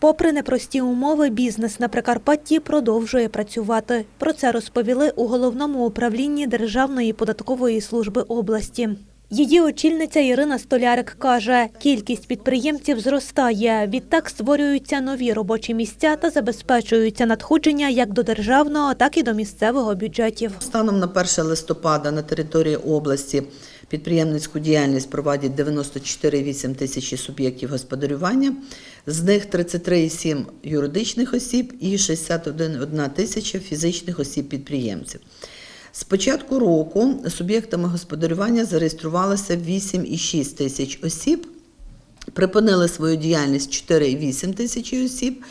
Попри непрості умови, бізнес на Прикарпатті продовжує працювати. Про це розповіли у головному управлінні Державної податкової служби області. Її очільниця Ірина Столярик каже, кількість підприємців зростає. Відтак створюються нові робочі місця та забезпечуються надходження як до державного, так і до місцевого бюджетів. Станом на 1 листопада на території області підприємницьку діяльність проводять 94,8 тисячі суб'єктів господарювання, з них 33,7 юридичних осіб і 61 тисяча фізичних осіб-підприємців. З початку року суб'єктами господарювання зареєструвалося 8,6 тисяч осіб, припинили свою діяльність 4,8 тисячі осіб.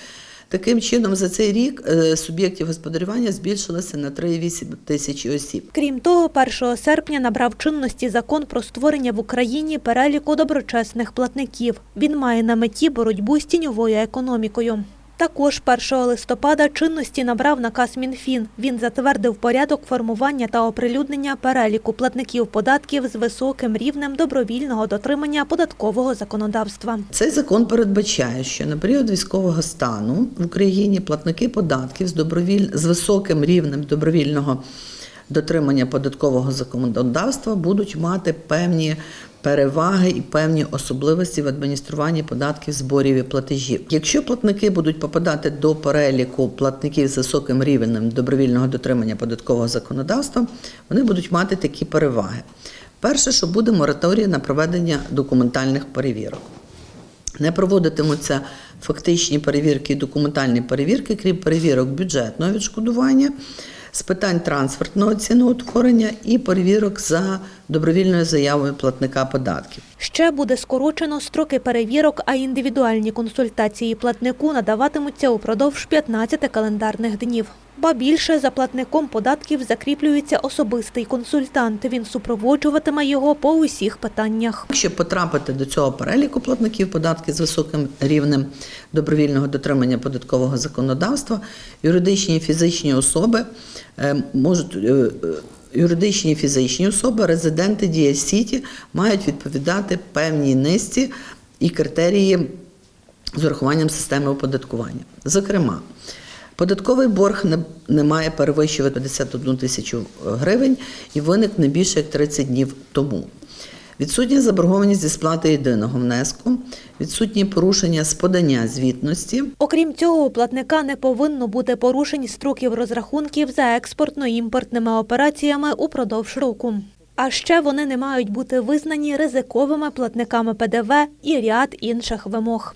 Таким чином, за цей рік е, суб'єктів господарювання збільшилося на 3,8 тисячі осіб. Крім того, 1 серпня набрав чинності закон про створення в Україні переліку доброчесних платників. Він має на меті боротьбу з тіньовою економікою. Також 1 листопада чинності набрав наказ Мінфін. Він затвердив порядок формування та оприлюднення переліку платників податків з високим рівнем добровільного дотримання податкового законодавства. Цей закон передбачає, що на період військового стану в Україні платники податків з добровіль... з високим рівнем добровільного дотримання податкового законодавства будуть мати певні переваги і певні особливості в адмініструванні податків, зборів і платежів. Якщо платники будуть попадати до переліку платників з високим рівнем добровільного дотримання податкового законодавства, вони будуть мати такі переваги. Перше, що буде мораторій на проведення документальних перевірок. Не проводитимуться фактичні перевірки і документальні перевірки, крім перевірок бюджетного відшкодування, з питань трансфертного ціноутворення і перевірок за добровільною заявою платника податків. Ще буде скорочено строки перевірок, а індивідуальні консультації платнику надаватимуться упродовж 15 календарних днів. Ба більше за платником податків закріплюється особистий консультант. Він супроводжуватиме його по усіх питаннях. Щоб потрапити до цього переліку платників податків з високим рівнем добровільного дотримання податкового законодавства, юридичні і фізичні особи е, можуть. е, е, Юридичні і фізичні особи, резиденти Дія Сіті мають відповідати певній низці і критерії з урахуванням системи оподаткування. Зокрема, податковий борг не, не має перевищувати 51 тисячу гривень і виник не більше як 30 днів тому. Відсутня заборгованість зі сплати єдиного внеску, відсутні порушення з подання звітності, Окрім цього, у платника не повинно бути порушень строків розрахунків за експортно-імпортними операціями упродовж року. А ще вони не мають бути визнані ризиковими платниками ПДВ і ряд інших вимог.